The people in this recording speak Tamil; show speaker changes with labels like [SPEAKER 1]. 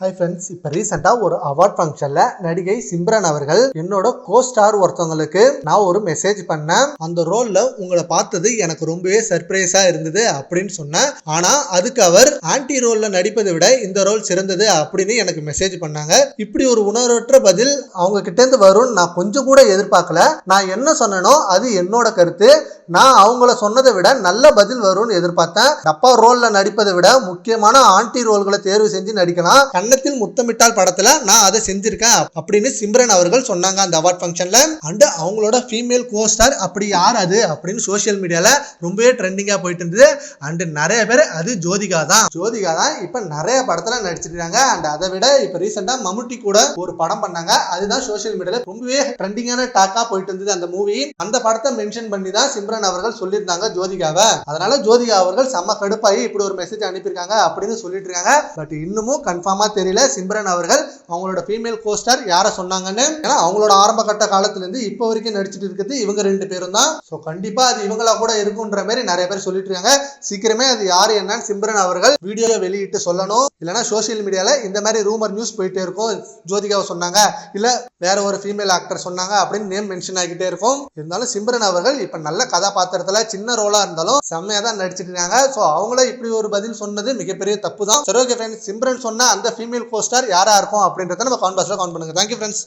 [SPEAKER 1] ஹாய் ஃப்ரெண்ட்ஸ் இப்போ ரீசெண்டாக ஒரு அவார்ட் ஃபங்க்ஷனில் நடிகை சிம்ரன் அவர்கள் என்னோட கோ ஸ்டார் ஒருத்தவங்களுக்கு நான் ஒரு மெசேஜ் பண்ணேன். அந்த ரோலில் உங்களை பார்த்தது எனக்கு ரொம்பவே சர்ப்ரைஸாக இருந்தது அப்படின்னு சொன்னேன். ஆனால் அதுக்கு அவர் ஆன்டி ரோலில் நடிப்பதை விட இந்த ரோல் சிறந்தது அப்படின்னு எனக்கு மெசேஜ் பண்ணாங்க. இப்படி ஒரு உணர்வற்ற பதில் அவங்க கிட்டேருந்து வரும்னு நான் கொஞ்சம் கூட எதிர்பார்க்கல. நான் என்ன சொன்னேனோ அது என்னோட கருத்து. நான் அவங்கள சொன்னதை விட நல்ல பதில் வரும்னு எதிர்பார்த்தேன். டப்பா ரோலில் நடிப்பதை விட முக்கியமான ஆன்டி ரோல்களை தேர்வு செஞ்சு நடிக்கலாம். கன்னத்தில் முத்தமிட்டால் படத்துல நான் அதை செஞ்சிருக்கேன் அப்படின்னு சிம்ரன் அவர்கள் சொன்னாங்க அந்த அவார்ட் ஃபங்க்ஷன்ல அண்ட் அவங்களோட ஃபீமேல் கோஸ்டார் அப்படி யார் அது அப்படின்னு சோஷியல் மீடியால ரொம்பவே ட்ரெண்டிங்கா போயிட்டு இருந்தது. அண்ட் நிறைய பேர் அது ஜோதிகா தான். ஜோதிகா தான் இப்ப நிறைய படத்துல நடிச்சிட்டு இருக்காங்க அண்ட் அதை விட இப்ப ரீசெண்டா மம்முட்டி கூட ஒரு படம் பண்ணாங்க. அதுதான் சோஷியல் மீடியால ரொம்பவே ட்ரெண்டிங்கான டாக்கா போயிட்டு இருந்தது அந்த மூவி அந்த படத்தை மென்ஷன் பண்ணி தான் சிம்ரன் அவர்கள் சொல்லியிருந்தாங்க ஜோதிகாவை. அதனால ஜோதிகா அவர்கள் செம்ம கடுப்பாகி இப்படி ஒரு மெசேஜ் அனுப்பியிருக்காங்க அப்படின்னு சொல்லிட்டு இருக்காங்க. பட் இன்னமும் கன்ஃபார்மா தெரியல. சிம்ரன் அவர்கள் அவங்களோட ஃபீமேல் கோஸ்டர் யாரை சொன்னாங்கன்னு? ஏன்னா அவங்களோட ஆரம்ப கட்ட காலத்துல இருந்து இப்போ வரைக்கும் நடிச்சிட்டு இருக்கிறது இவங்க ரெண்டு பேரும் தான். ஸோ கண்டிப்பா அது இவங்களா கூட இருக்குன்ற மாதிரி நிறைய பேர் சொல்லிட்டு இருக்காங்க சீக்கிரமே அது யாரு என்னன்னு சிம்ரன் அவர்கள் வீடியோ வெளியிட்டு சொல்லணும். இல்லைன்னா சோஷியல் மீடியால இந்த மாதிரி ரூமர் நியூஸ் போயிட்டே இருக்கும். ஜோதிகாவை சொன்னாங்க. இல்ல வேற ஒரு ஃபீமேல் ஆக்டர் சொன்னாங்க அப்படின்னு நேம் மென்ஷன் ஆகிட்டே இருக்கும். இருந்தாலும் சிம்ரன் அவர்கள் இப்ப நல்ல கதாபாத்திரத்துல சின்ன ரோலா இருந்தாலும் செம்மையா தான் நடிச்சிட்டு இருக்காங்க. ஸோ அவங்கள இப்படி ஒரு பதில் சொன்னது மிகப்பெரிய தப்பு தான் சரி ஓகே ஃப்ரெண்ட்ஸ் சிம்ரன் சொன்ன அந்த ஃபீமேல் கோஸ்டார் யாரா இருக்கும் அப்படின்றத நம்ம கான்பாஸ்ல கவுண்ட் பண்ணுங்க. Thank you friends